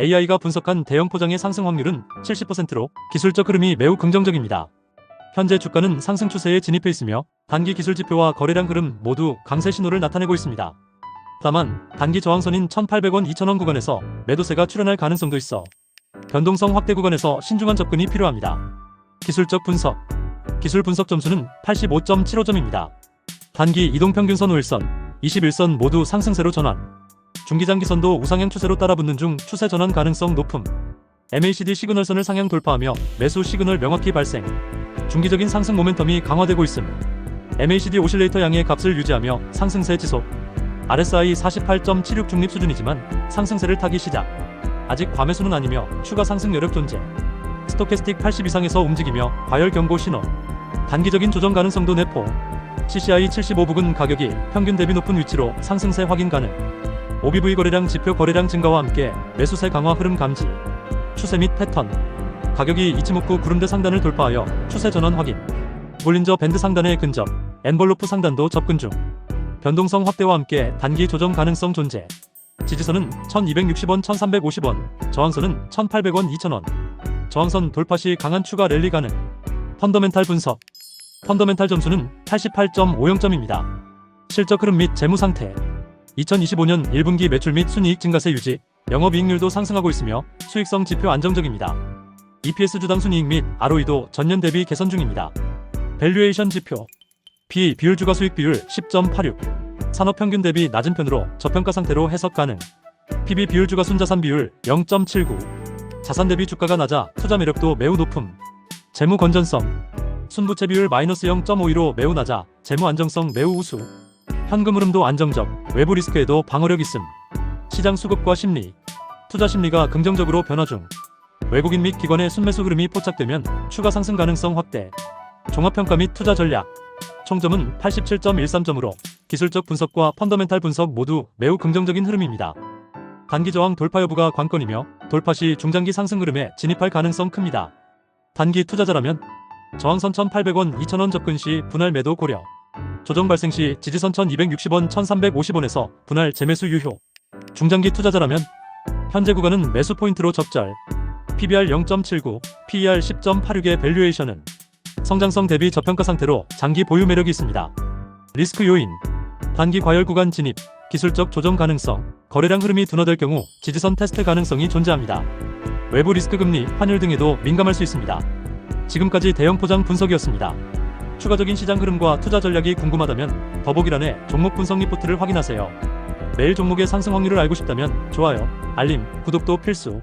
AI가 분석한 대형 포장의 상승 확률은 70%로 기술적 흐름이 매우 긍정적입니다. 현재 주가는 상승 추세에 진입해 있으며 단기 기술 지표와 거래량 흐름 모두 강세 신호를 나타내고 있습니다. 다만 단기 저항선인 1,800원, 2,000원 구간에서 매도세가 출현할 가능성도 있어 변동성 확대 구간에서 신중한 접근이 필요합니다. 기술적 분석 기술 분석 점수는 85.75점입니다. 단기 이동평균선 5일선, 21선 모두 상승세로 전환. 중기장기선도 우상향 추세로 따라붙는 중 추세 전환 가능성 높음. MACD 시그널선을 상향 돌파하며 매수 시그널 명확히 발생. 중기적인 상승 모멘텀이 강화되고 있음. MACD 오실레이터 양의 값을 유지하며 상승세 지속. RSI 48.76 중립 수준이지만 상승세를 타기 시작. 아직 과매수는 아니며 추가 상승 여력 존재. 스토캐스틱 80 이상에서 움직이며 과열 경고 신호. 단기적인 조정 가능성도 내포. CCI 75 부근 가격이 평균 대비 높은 위치로 상승세 확인 가능. OBV 거래량 지표 거래량 증가와 함께 매수세 강화 흐름 감지. 추세 및 패턴. 가격이 이치모쿠 구름대 상단을 돌파하여 추세 전환 확인. 볼린저 밴드 상단의 근접. 엔벌로프 상단도 접근 중. 변동성 확대와 함께 단기 조정 가능성 존재. 지지선은 1260원, 1350원, 저항선은 1800원, 2000원. 저항선 돌파 시 강한 추가 랠리 가능. 펀더멘탈 분석. 펀더멘탈 점수는 88.50점입니다. 실적 흐름 및 재무 상태. 2025년 1분기 매출 및 순이익 증가세 유지, 영업이익률도 상승하고 있으며 수익성 지표 안정적입니다. EPS 주당 순이익 및 ROE도 전년 대비 개선 중입니다. 밸류에이션 지표. P 비율 주가 수익 비율 10.86. 산업 평균 대비 낮은 편으로 저평가 상태로 해석 가능. PB 비율 주가 순자산 비율 0.79. 자산 대비 주가가 낮아 투자 매력도 매우 높음. 재무 건전성. 순부채 비율 마이너스 0.52로 매우 낮아 재무 안정성 매우 우수. 현금 흐름도 안정적, 외부 리스크에도 방어력 있음. 시장 수급과 심리. 투자 심리가 긍정적으로 변화 중. 외국인 및 기관의 순매수 흐름이 포착되면 추가 상승 가능성 확대. 종합평가 및 투자 전략. 총점은 87.13점으로 기술적 분석과 펀더멘탈 분석 모두 매우 긍정적인 흐름입니다. 단기 저항 돌파 여부가 관건이며 돌파 시 중장기 상승 흐름에 진입할 가능성 큽니다. 단기 투자자라면 저항선 1,800원, 2,000원 접근 시 분할 매도 고려. 조정 발생 시 지지선 1,260원, 1,350원에서 분할 재매수 유효. 중장기 투자자라면 현재 구간은 매수 포인트로 적절. PBR 0.79, PER 10.86의 밸류에이션은 성장성 대비 저평가 상태로 장기 보유 매력이 있습니다. 리스크 요인, 단기 과열 구간 진입, 기술적 조정 가능성, 거래량 흐름이 둔화될 경우 지지선 테스트 가능성이 존재합니다. 외부 리스크 금리, 환율 등에도 민감할 수 있습니다. 지금까지 대형 포장 분석이었습니다. 추가적인 시장 흐름과 투자 전략이 궁금하다면 더보기란에 종목 분석 리포트를 확인하세요. 매일 종목의 상승 확률을 알고 싶다면 좋아요, 알림, 구독도 필수.